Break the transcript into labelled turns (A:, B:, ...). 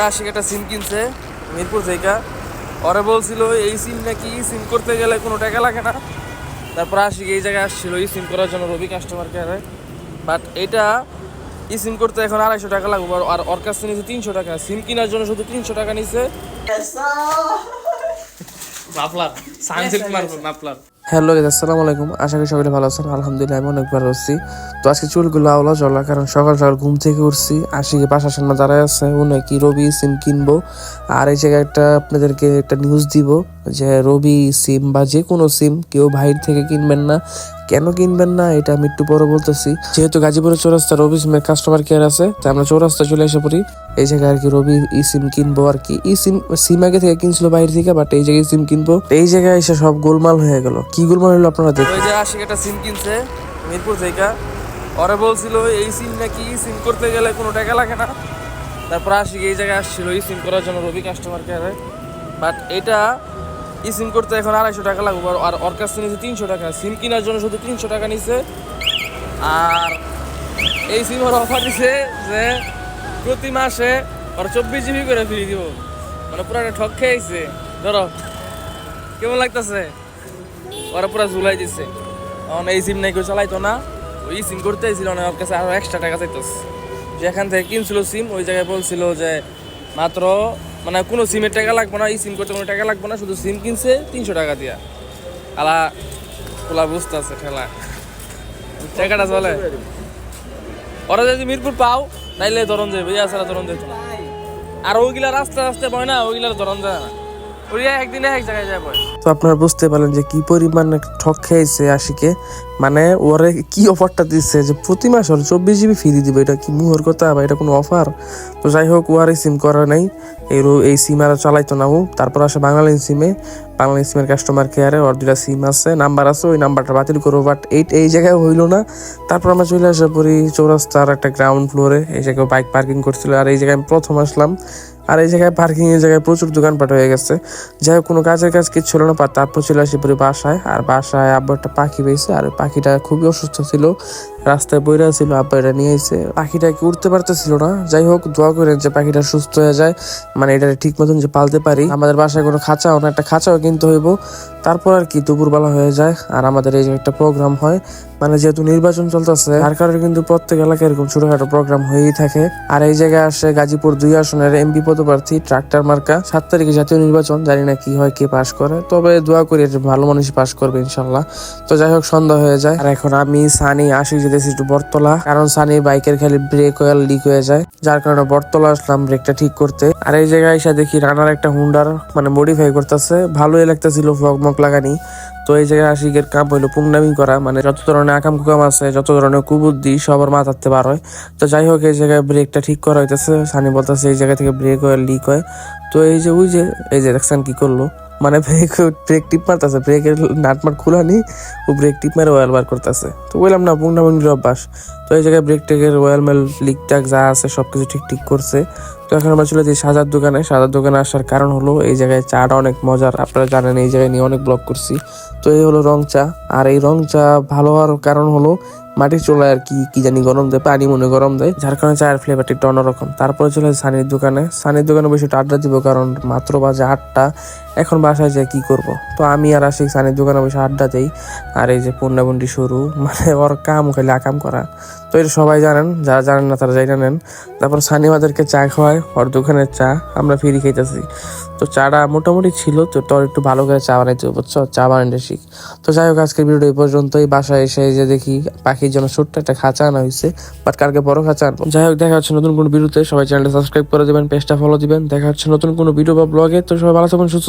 A: আশিক একটা সিম কিনছে মিরপুর থেকে। ওরা বলছিল এই সিম নাকি সিম করতে গেলে কোনো টাকা লাগে না? তারপর আশিক এই জায়গায় আসছিল এই সিম করার জন্য রবি কাস্টমার কেয়ারে বাট এটা ই সিম করতে এখন আড়াইশো টাকা লাগবে আর- ওর কাছ থেকে নিচ্ছে তিনশো টাকা। সিম কেনার জন্য শুধু তিনশো টাকা নিচ্ছে মাফলার সানসিল্ক মারবো মাফলার। হ্যালো আসসালামু আলাইকুম। আশা করি সকলে ভালো আছেন। আলহামদুলিল্লাহ, আমি অনেক ভালো আছি। তো আজকে চুলগুলো আওলা চলা কারণ সকাল সকাল ঘুম থেকে উঠছি। আসি আশিকে পাশার সামনে দাঁড়ায় আছে, উনি কি রবি সিম কিনবো। আর এই জায়গায় একটা আপনাদেরকে একটা নিউজ দিব যে রবি সিম বা যে কোনো সিম কেউ ভাইর থেকে কিনবেন না। কেন কিনবেন না? এটা আমি একটু পরে বলতেছি। যেহেতু গাজীপুরের চৌরাস্তা রবি সিমের কাস্টমার কেয়ার আছে, তাই আমরা চৌরাস্তা চলে এসে পড়ি। এই জায়গায় আর কি রবি ই সিম কিনবো আর কি। ই সিম সিম আগে থেকে কিনছিল বাইরে থেকে বাট এই জায়গায় সিম কিনবো। এই জায়গায় এসে সব গোলমাল হয়ে গেল। কি গোলমাল হলো আপনারা দেখুন। ওই যে আশিক একটা সিম কিনছে, মিরপুর থেকে। ওরা বলছিল, এই সিম নাকি ই সিম করতে গেলে কোনো টাকা লাগে না? তারপর আশিক এই জায়গায় আসছিল ই সিম করার জন্য রবি কাস্টমার কেয়ারে বাট এটা সিম করতে এখন আড়াইশো টাকা লাগবে, আর- ওর কাছ থেকে তিনশো টাকা। সিম কেনার জন্য শুধু তিনশো টাকা নিচ্ছে আর এই সিম ওর অফার দিছে যে প্রতি মাসে ওর চব্বিশ জিবি করে ফ্রি দিব। মানে পুরো ঠক খেয়েছে ধরো, কেমন লাগতেছে? ওরা পুরো ঝুলাই দিছে। এখন এই সিম নাই কেউ চালাইতো না। ওই সিম করতে ছিল না, ওর কাছে আরও এক্সট্রা টাকা চাইতেছে। যেখান থেকে কিনছিল সিম ওই জায়গায় বলছিল যে মাত্র মানে কোনো সিমের টাকা লাগবে না, এই সিম করতে কোনো টাকা লাগবে না, শুধু সিম কিনছে তিনশো টাকা দিয়া। আলা খোলা বুঝতে আছে খেলা টাকাটা চলে। ওরা যদি মিরপুর পাও তাইলে ধরন যাবে ইয়া ছাড়া ধরন না। আর ওইগুলা রাস্তা রাস্তা বয় না, ওইগুলার ধরন যায় না। তো আপনারা বুঝতে পারলেন যে কি পরিমাণ ঠক খেয়েছে আশিকে। মানে ওরে কি অফারটা দিচ্ছে যে প্রতি মাস ওর চব্বিশ জিবি ফ্রি দিবে, এটা কি মুহর কথা বা এটা কোনো অফার তো যাই হোক, ওয়ার সিম করা নাই। এই এই সিম আর চালাইতো না ও। তারপর আসে বাঙালি সিমে বাংলাদেশ সিমের কাস্টমার কেয়ারে ওর দুটা সিম আছে নাম্বার আছে, ওই নাম্বারটা বাতিল করব বাট এই এই জায়গায় হইল না। তারপর আমরা চলে আসা পরি চৌরাস্তার একটা গ্রাউন্ড ফ্লোরে এই জায়গায় বাইক পার্কিং করছিল, আর এই জায়গায় আমি প্রথম আসলাম। আর এই জায়গায় পার্কিং এর জায়গায় প্রচুর দোকানপাট হয়ে গেছে। যাই হোক, কোনো কাজের কাজ কিছু ছিল না তারপর চলে আসি পরে বাসায়। আর বাসায় আব্বু একটা পাখি পেয়েছে, আর পাখিটা খুবই অসুস্থ ছিল। রাস্তায় বইরা ছিল, আব্বা এটা নিয়ে এসে পাখিটা কি উঠতে পারতেছিল না? যাই হোক, দোয়া করেন যে পাখিটা সুস্থ হয়ে যায় মানে এটা ঠিক মতন যে পালতে পারি। আমাদের বাসায় কোনো খাঁচাও না, একটা খাঁচাও কিনতে হইব। তারপর আর কি, দুপুরবেলা হয়ে যায়। আর আমাদের এই যে একটা প্রোগ্রাম হয় মানে যেহেতু নির্বাচন চলতেছে, তার কারণে কিন্তু প্রত্যেক এলাকায় এরকম ছোটখাটো প্রোগ্রাম হয়েই থাকে। আর এই জায়গায় আসে গাজীপুর দুই আসনের এমপি পদপ্রার্থী, ট্রাক্টর মার্কা। সাত তারিখে জাতীয় নির্বাচন, জানি না কি হয়, কে পাশ করে। তবে দোয়া করি ভালো মানুষই পাশ করবে ইনশাল্লাহ। তো যাই হোক, সন্ধ্যা হয়ে যায়। আর এখন আমি, সানি আসি যেতেছি একটু বটতলা। কারণ সানি বাইকের খালি ব্রেক অয়েল লিক হয়ে যায়। যার কারণে বটতলা আসলাম ব্রেকটা ঠিক করতে। আর এই জায়গায় এসে দেখি রানার একটা হুন্ডার মানে মডিফাই করতেছে। ভালোই লাগতেছিল ফগমক লাগানি। তো এই জায়গায় আশিকের কাম হইল পুংনামি করা। মানে যত ধরনের আকাম কুকাম আছে, যত ধরনের কুবুদ্ধি, সবার মাথাতে বার হয়। তো যাই হোক, এই জায়গায় ব্রেকটা ঠিক করা হইতেছে। সানি বলতেছে এই জায়গা থেকে ব্রেক অয়েল লিক হয়। তো এই যে, ওই যে, এই যে, দেখছেন কি করল? মানে ব্রেক ব্রেক টিপ মারতেছে ব্রেকের নাটমাট খোলা নি ও ব্রেক টিপ মেরে অয়েল বার করতেছে। তো বললাম, না পুংনামির অভ্যাস তো এই জায়গায় ব্রেক টেকের অয়েল মেল লিক টাক যা আছে সবকিছু ঠিক ঠিক করছে। তো এখন আমরা চলে যাই সাজার দোকানে। সাজার দোকানে আসার কারণ হলো, এই জায়গায় চাটা অনেক মজার। আপনারা জানেন, এই জায়গায় নিয়ে অনেক ব্লগ করছি। তো এই হলো রং চা। আর এই রং চা ভালো হওয়ার কারণ হলো, মাটির চুলায় আর কি কি জানি গরম দেয়, পানি মনে গরম দেয়। যার কারণে চায়ের ফ্লেভারটা একটু অন্যরকম। তারপরে চলে সানির দোকানে। সানির দোকানে একটু আড্ডা দিব, কারণ মাত্র বাজে আটটা। এখন বাসায় যে কি করব? তো আমি আর আশিক সানির দোকানে বসে আড্ডা দেই, আর এই যে পণ্যাবন্ডি শুরু মানে ওর কাম খালি আকাম করা। তো এটা সবাই জানেন, যারা জানেন না তারা জানা নেন। তারপর সানি আমাদেরকে চা খাওয়ায়, ওর দোকানের চা, আমরা ফিরি খাইতেছি। তো চাটা মোটামুটি ছিল, তো তোর একটু ভালো করে চা বানাইতে বুঝছ? চা বানাইতে শিখ। তো যাই হোক, আজকের ভিডিও এই পর্যন্তই। বাসায় এসে যে দেখি, পাখির জন্য ছোট্ট একটা খাঁচা আনা হয়েছে বাট কালকে বড় খাঁচা আনব। যাই হোক, দেখা হচ্ছে নতুন কোনো ভিডিওতে সবাই চ্যানেলটা সাবস্ক্রাইব করে দেবেন পেজটা ফলো দিবেন। দেখা হচ্ছে নতুন কোনো ভিডিও বা ব্লগে তো সবাই ভালো থাকবেন, সুস্থ